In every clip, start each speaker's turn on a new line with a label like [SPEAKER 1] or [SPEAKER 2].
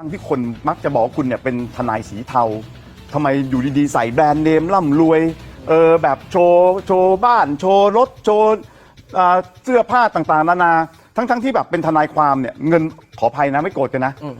[SPEAKER 1] ทั้งที่คนมักจะบอกว่าคุณเนี่ยเป็นทนายสีเทาทำไมอยู่ดีๆ ใส่แบรนด์เนมร่ำรวย เออแบบโชว์โชว์บ้าน โชว์รถโชว์อ่าเสื้อผ้าต่างๆ นานา ทั้งๆที่แบบเป็นทนายความเนี่ยเงินขออภัยนะไม่โกรธกันนะ
[SPEAKER 2] อืม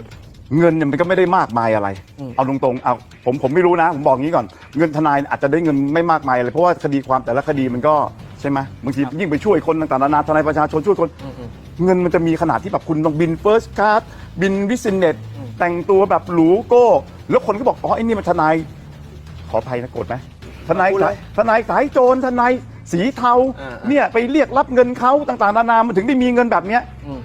[SPEAKER 1] เงินเนี่ยมันก็ไม่ได้มากมายอะไร
[SPEAKER 2] อืม
[SPEAKER 1] เอาตรงๆ เอาผมผมไม่รู้นะ ผมบอกงี้ก่อน เงินทนายอาจจะได้เงินไม่มากมายอะไรเพราะว่าคดีความแต่ละคดีมันก็ใช่ไหมบางทียิ่งไปช่วยคนต่างๆนานาทนายประชาชนช่วยคน
[SPEAKER 2] อืมอืม
[SPEAKER 1] เงินมันจะมีขนาดที่แบบคุณต้องบินเฟิร์สคลาสบินวิสิเนต
[SPEAKER 2] อืม
[SPEAKER 1] แต่งตัวแบบหรูโก้ แล้วคนก็บอกอ๋อไอ้นี่มันทนาย ขออภัยนะโกรธไหมทนาย
[SPEAKER 2] พูดเลย
[SPEAKER 1] ทนายสายโจรทนายสีเทา
[SPEAKER 2] อ่า
[SPEAKER 1] เนี่ยไปเรียกรับเงินเขาต่างๆนานามันถึงได้มีเงินแบบเนี้ย
[SPEAKER 2] อืม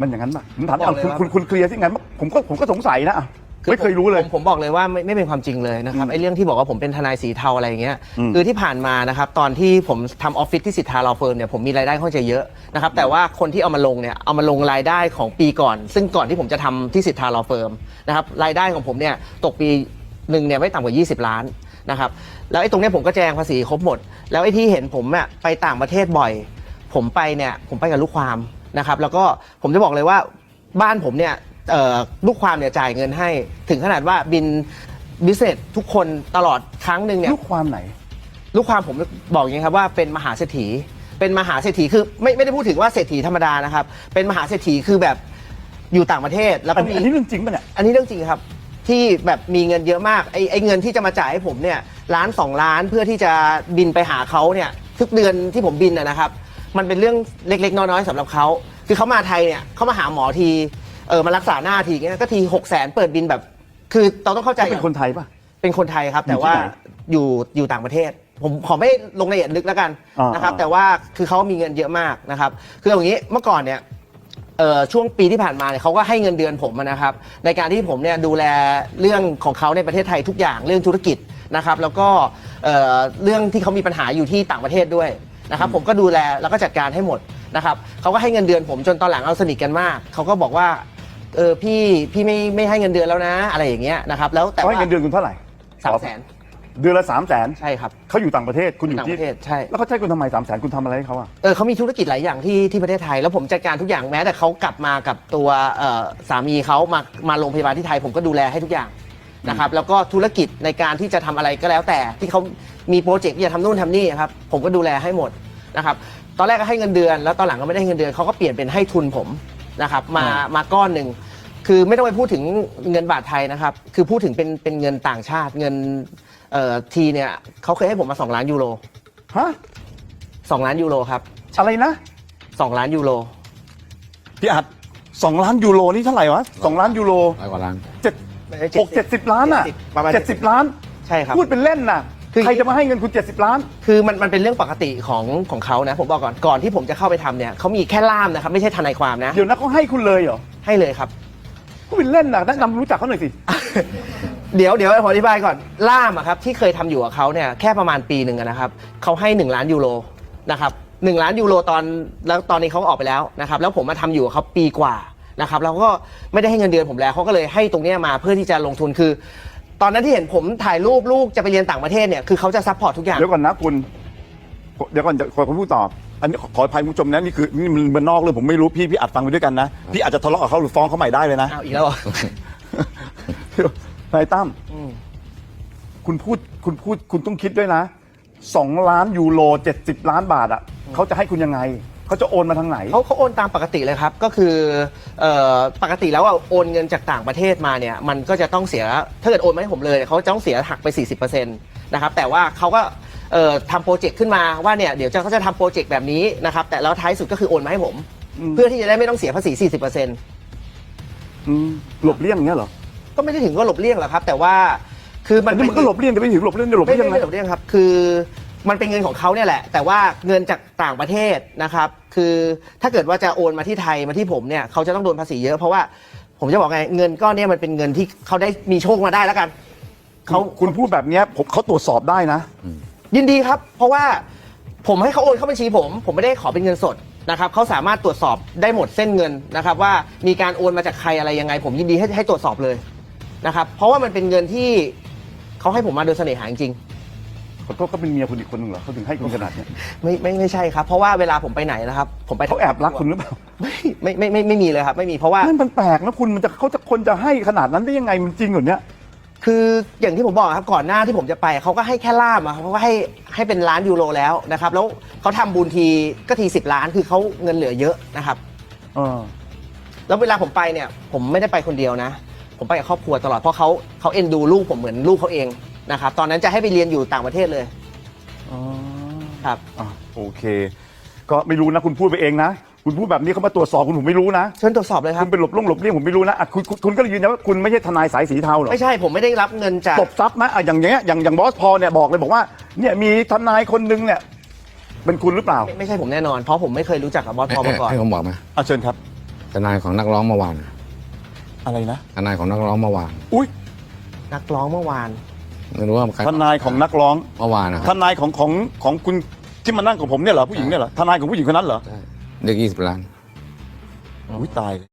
[SPEAKER 1] มันอย่างนั้นป่ะผมถาม
[SPEAKER 2] บอก
[SPEAKER 1] เอา
[SPEAKER 2] เลย
[SPEAKER 1] คุณ
[SPEAKER 2] ว่า
[SPEAKER 1] คุณคุณเคลียร์ที่งั้นผมก็ผมก็สงสัยนะอะ ไม่เคยรู้เลย
[SPEAKER 2] ผมผมบอกเลยว่าไม่ไม่เป็นความจริงเลยนะครับ
[SPEAKER 1] อืม
[SPEAKER 2] ไอ้เรื่องที่บอกว่าผมเป็นทนายสีเทาอะไรอย่างเงี้ย
[SPEAKER 1] อืม
[SPEAKER 2] คือที่ผ่านมานะครับตอนที่ผมทำออฟฟิศที่สิทธาลอเฟิร์มเนี่ยผมมีรายได้ค่อนข้างจะเยอะนะครับแต่ว่าคนที่เอามาลงเนี่ยเอามาลงรายได้ของปีก่อน ซึ่งก่อนที่ผมจะทำที่สิทธาลอเฟิร์มนะครับรายได้ของผมเนี่ยตกปีหนึ่งเนี่ยไม่ต่ำกว่า 20 ล้านนะครับแล้วไอ้ตรงเนี้ยผมก็แจงภาษีครบหมด แล้วไอ้ที่เห็นผมเนี่ยไปต่างประเทศบ่อย ผมไปเนี่ยผมไปกับลูกความนะครับแล้วก็ผมจะบอกเลยว่าบ้านผมเนี่ย เอ่อลูกความเนี่ยจ่ายเงินให้ ถึงขนาดว่าบินบิสเนสทุกคนตลอดครั้งหนึ่งเนี่ย
[SPEAKER 1] ลูกความไหน
[SPEAKER 2] ลูกความผมบอกอย่างนี้ครับว่าเป็นมหาเศรษฐี เป็นมหาเศรษฐีคือไม่ไม่ได้พูดถึงว่าเศรษฐีธรรมดานะครับ เป็นมหาเศรษฐีคือแบบอยู่ต่างประเทศแล้ว
[SPEAKER 1] อั
[SPEAKER 2] ก็
[SPEAKER 1] นนี้
[SPEAKER 2] มี
[SPEAKER 1] อันนี้เรื่องจริงป่ะเนี่ย
[SPEAKER 2] อันนี้เรื่องจริงครับที่แบบมีเงินเยอะมากไอ้ไอ้เงินที่จะมาจ่ายให้ผมเนี่ยล้านสองล้านเพื่อที่จะบินไปหาเขาเนี่ยทุกเดือนที่ผมบินนะนะครับ มันเป็นเรื่องเล็กๆ น้อยๆสำหรับเขาคือเขามาไทยเนี่ยเขามาหาหมอที เออมารักษาหน้าทีเงี้ยก็ทีหกแสนเปิดบินแบบ คือเราต้องเข้าใจ
[SPEAKER 1] เป็นคนไทยป่ะ
[SPEAKER 2] เป็นคนไทยครับ
[SPEAKER 1] อยู่
[SPEAKER 2] แต่ว่า
[SPEAKER 1] ที่ไหน
[SPEAKER 2] อยู่อยู่ต่างประเทศ ผมขอไม่ลงรายละเอียดลึกแล้วกัน
[SPEAKER 1] อ่าน
[SPEAKER 2] นะครับ
[SPEAKER 1] อ่า
[SPEAKER 2] แต่ว่าคือเขามีเงินเยอะมากนะครับ คืออย่างนี้เมื่อก่อนเนี่ยเอ่อช่วงปีที่ผ่านมาเนี่ยเขาก็ให้เงินเดือนผมนะครับ ในการที่ผมเนี่ยดูแลเรื่องของเขาในประเทศไทยทุกอย่างเรื่องธุรกิจนะครับ แล้วก็เอ่อเรื่องที่เขามีปัญหาอยู่ที่ต่างประเทศด้วยนะครับผมก็ดูแลแล้วก็จัดการให้หมดนะครับเขาก็ให้เงินเดือนผมจนตอนหลังเราสนิทกันมากเขาก็บอกว่า เออพี่พี่ไม่ไม่ให้เงินเดือนแล้วนะ อะไรอย่างเงี้ยนะครับแล้วแต่
[SPEAKER 1] เขา
[SPEAKER 2] ว่า
[SPEAKER 1] ให้เงินเดือนคุณเท่าไหร่
[SPEAKER 2] สามแสน
[SPEAKER 1] เดือนละสามแสน
[SPEAKER 2] ใช่ครับ
[SPEAKER 1] เขาอยู่ต่างประเทศคุณอยู่
[SPEAKER 2] ต่าง
[SPEAKER 1] ที่
[SPEAKER 2] ประเทศใช่
[SPEAKER 1] แล้วเขาใช้คุณทำไมสามแสนคุณทำอะไรให้เขาอะ
[SPEAKER 2] เออเขามีธุรกิจหลายอย่างที่ที่ประเทศไทย แล้วผมจัดการทุกอย่างแม้แต่เขากลับมากับตัวเอ่อสามีเขามามาโรงพยาบาลที่ไทยผมก็ดูแลให้ทุกอย่างนะครับแล้วก็ธุรกิจในการที่จะทำอะไรก็แล้วแต่ที่เขามีโปรเจกต์ที่จะทำนู่นทำนี่ครับผมก็ดูแลให้หมดนะครับตอนแรกก็ให้เงินเดือน แล้วตอนหลังก็ไม่ได้ให้เงินเดือนเขาก็เปลี่ยนเป็นให้ทุนผม นะครับมา
[SPEAKER 1] อ่าม
[SPEAKER 2] มาก้อนหนึ่งคือไม่ต้องไปพูดถึงเงินบาทไทยนะครับ คือพูดถึงเป็นเป็นเงินต่างชาติเงินเอ่อทีเนี่ยเขาเคยให้ผมมา 2 ล้านยูโร
[SPEAKER 1] ฮะ
[SPEAKER 2] 2ล้านยูโรครับ
[SPEAKER 1] อะไรนะ
[SPEAKER 2] 2ล้านยูโร
[SPEAKER 1] พี่อัดสองล้านยูโรนี่เท่าไหร่วะสองล้านยูโร
[SPEAKER 3] ร้อยกว่าล้าน
[SPEAKER 1] เจ็ดหกเจ็ดสิบล้านอะ
[SPEAKER 2] ประมาณ
[SPEAKER 1] เจ็ดสิบล้าน
[SPEAKER 2] ใช่ครับ
[SPEAKER 1] พูดเป็นเล่นน่ะ
[SPEAKER 2] คือ
[SPEAKER 1] ใครจะมาให้เงินคุณเจ็ดสิบล้าน
[SPEAKER 2] คือมันมันเป็นเรื่องปกติของของเขานะ ผมบอกก่อนก่อนที่ผมจะเข้าไปทำเนี่ยเขามีแค่ล่ามนะครับ ไม่ใช่ทนายความนะ
[SPEAKER 1] เดี๋ยวนะเขาให้คุณเลยเหรอ
[SPEAKER 2] ให้เลยครับ
[SPEAKER 1] พูดเป็นเล่นน่ะแนะนำรู้จักเขาหน่อยสิ
[SPEAKER 2] เดี๋ยวเดี๋ยวผมอธิบายก่อนล่ามอะครับที่เคยทำอยู่กับเขาเนี่ยแค่ประมาณปีหนึ่งอะนะครับเขาให้ 1 ล้านยูโรนะครับหนึ่งล้านยูโรตอนแล้วตอนนี้เขาก็ออกไปแล้วนะครับแล้วผมมาทำอยู่กับเขาปีกว่านะครับแล้วก็ไม่ได้ให้เงินเดือนผมแล้วเขาก็เลยให้ตรงเนี้ยมาเพื่อที่จะลงทุนคือ ตอนนั้นที่เห็นผมถ่ายรูปลูกจะไปเรียนต่างประเทศเนี่ยคือเขาจะซัพพอร์ตทุกอย่าง
[SPEAKER 1] เดี๋ยวก่อนนะคุณ เดี๋ยวก่อนจะขอคุณพูดต่อ อันนี้ขอขออภัยคุณผู้ชมนะนี่คือนี่มันมันนอกเรื่องผมไม่รู้พี่พี่อัดฟังไปด้วยกันนะ พี่อาจจะทะเลาะกับเขาหรือฟ้องเขาใหม่ได้เลยนะ
[SPEAKER 2] อ้าวอีกแล้วเหรอ
[SPEAKER 1] นายตั้ม
[SPEAKER 2] อืม
[SPEAKER 1] คุณพูดคุณพูดคุณต้องคิดด้วยนะสองล้านยูโรเจ็ดสิบล้านบาทอะเขาจะให้คุณยังไง เขาจะโอนมาทางไหน
[SPEAKER 2] เขาเขาโอนตามปกติเลยครับ ก็คือเอ่อปกติแล้วอะโอนเงินจากต่างประเทศมาเนี่ยมันก็จะต้องเสียถ้าเกิดโอนมาให้ผมเลยเขาจะต้องเสียหักไป 40%นะครับแต่ว่าเขาก็เอ่อทำโปรเจกต์ขึ้นมาว่าเนี่ยเดี๋ยวจะเขาจะทำโปรเจกต์แบบนี้นะครับแต่แล้วท้ายสุดก็คือโอนมาให้ผม
[SPEAKER 1] อืม
[SPEAKER 2] เพื่อที่จะได้ไม่ต้องเสียภาษี 40%
[SPEAKER 1] อืมหลบเลี่ยงอย่างเงี้ยเหรอ
[SPEAKER 2] ก็ไม่ได้ถึงว่าหลบเลี่ยงหรอกครับ แต่ว่าคือมั
[SPEAKER 1] มันนมันก็หลบเลี่ยงแต่ไม่ถึงหลบเลี่ยงหลบ
[SPEAKER 2] ไม่
[SPEAKER 1] เลี่ยง
[SPEAKER 2] ไม่
[SPEAKER 1] นะ
[SPEAKER 2] ไม่หลบเลี่ยงครับ คือ มันเป็นเงินของเขาเนี่ยแหละ แต่ว่าเงินจากต่างประเทศนะครับ คือถ้าเกิดว่าจะโอนมาที่ไทยมาที่ผมเนี่ยเขาจะต้องโดนภาษีเยอะเพราะว่าผมจะบอกไงเงินก้อนเนี้มันเป็นเงินที่เขาได้มีโชคมาได้แล้วกัน
[SPEAKER 1] เขา
[SPEAKER 2] เขา
[SPEAKER 1] คุณพูดแบบเนี้ยผมเขาตรวจสอบได้นะ
[SPEAKER 2] ยินดีครับ เพราะว่าผมให้เขาโอนเข้าบัญชีผม ผมไม่ได้ขอเป็นเงินสดนะครับเขาสามารถตรวจสอบได้หมดเส้นเงินนะครับ ว่ามีการโอนมาจากใครอะไรยังไง ผมยินดีให้ให้ตรวจสอบเลยนะครับ เพราะว่ามันเป็นเงินที่เขาให้ผมมาโดยเสน่หาจริง
[SPEAKER 1] ขอโทษเขาเป็นเมียคุณอีกคนหนึ่งเหรอเขาถึงให้คุณขนาดเนี้ย
[SPEAKER 2] ไม่ไม่ไม่ใช่ครับ เพราะว่าเวลาผมไปไหนนะครับ ผมไป
[SPEAKER 1] เขาแอบรักคุณหรือเปล่า
[SPEAKER 2] ไม่ไม่ไม่ไม่ไม่มีเลยครับ ไม่มีเพราะว่า
[SPEAKER 1] นั่นมันแปลกนะคุณมันจะเขาจะคนจะให้ขนาดนั้นได้ยังไงมันจริงเหรอเนี่ย
[SPEAKER 2] คืออย่างที่ผมบอกครับก่อนหน้าที่ผมจะไปเขาก็ให้แค่ล่ามอะครับเขาก็ให้ให้เป็นล้านยูโรแล้วนะครับ แล้วเขาทำบุญทีก็ทีสิบล้านคือเขาเงินเหลือเยอะนะครับ
[SPEAKER 1] เออ
[SPEAKER 2] แล้วเวลาผมไปเนี่ย ผมไม่ได้ไปคนเดียวนะ ผมไปกับครอบครัวตลอดเพราะเขาเขาเอ็นดูลูกผมเหมือนลูกเขาเอง นะครับตอนนั้นจะให้ไปเรียนอยู่ต่างประเทศเลย
[SPEAKER 1] อ๋อ
[SPEAKER 2] ครับ
[SPEAKER 1] อะโอเค ก็ไม่รู้นะคุณพูดไปเองนะ คุณพูดแบบนี้เขามาตรวจสอบคุณผมไม่รู้นะ
[SPEAKER 2] เชิญตรวจสอบเลยครั
[SPEAKER 1] คุ
[SPEAKER 2] บ
[SPEAKER 1] ณเป็นหลบล่งหลบเลี่ยงผมไม่รู้นะอะคุณคุณคุณก็เลยยืนยันว่าคุณไม่ใช่ทนายสายสีเทาเหรอ
[SPEAKER 2] ไม่ใช่ผมไม่ได้รับเงินจาก
[SPEAKER 1] ตบทรัพย์นะอะอย่างเงี้ยอย่างอย่างบอสพอเนี่ยบอกเลยบอกว่าเนี่ยมีทนายคนนึงเนี่ยเป็นคุณหรือเปล่า
[SPEAKER 2] ไม่ไม่ใช่ผมแน่นอน เพราะผมไม่เคยรู้จักกับบอสพอมาก่อน
[SPEAKER 3] ให้ผมบอกไหม
[SPEAKER 1] อะเชิญครับ
[SPEAKER 3] ทนายของนักร้องเมื่อวาน
[SPEAKER 1] อะไรนะ
[SPEAKER 3] ทนายของนักร้องเมื่อวาน
[SPEAKER 1] อุ้ย
[SPEAKER 2] นักร้องเมื่อวาน
[SPEAKER 3] ไม่รู้ว่าใคร
[SPEAKER 1] ทนายของนักร้อง
[SPEAKER 3] เมื่อวานนะค
[SPEAKER 1] ท
[SPEAKER 3] รับ
[SPEAKER 1] นายของของของคุณที่มานั่งกับผมเนี่ยเหรอผู้หญิงเนี่ยเหรอทนายของผู้หญิงคนนั้นเหรอ
[SPEAKER 3] ใช่เด็กยี่สิบล้าน
[SPEAKER 1] อุ้ยตายเลย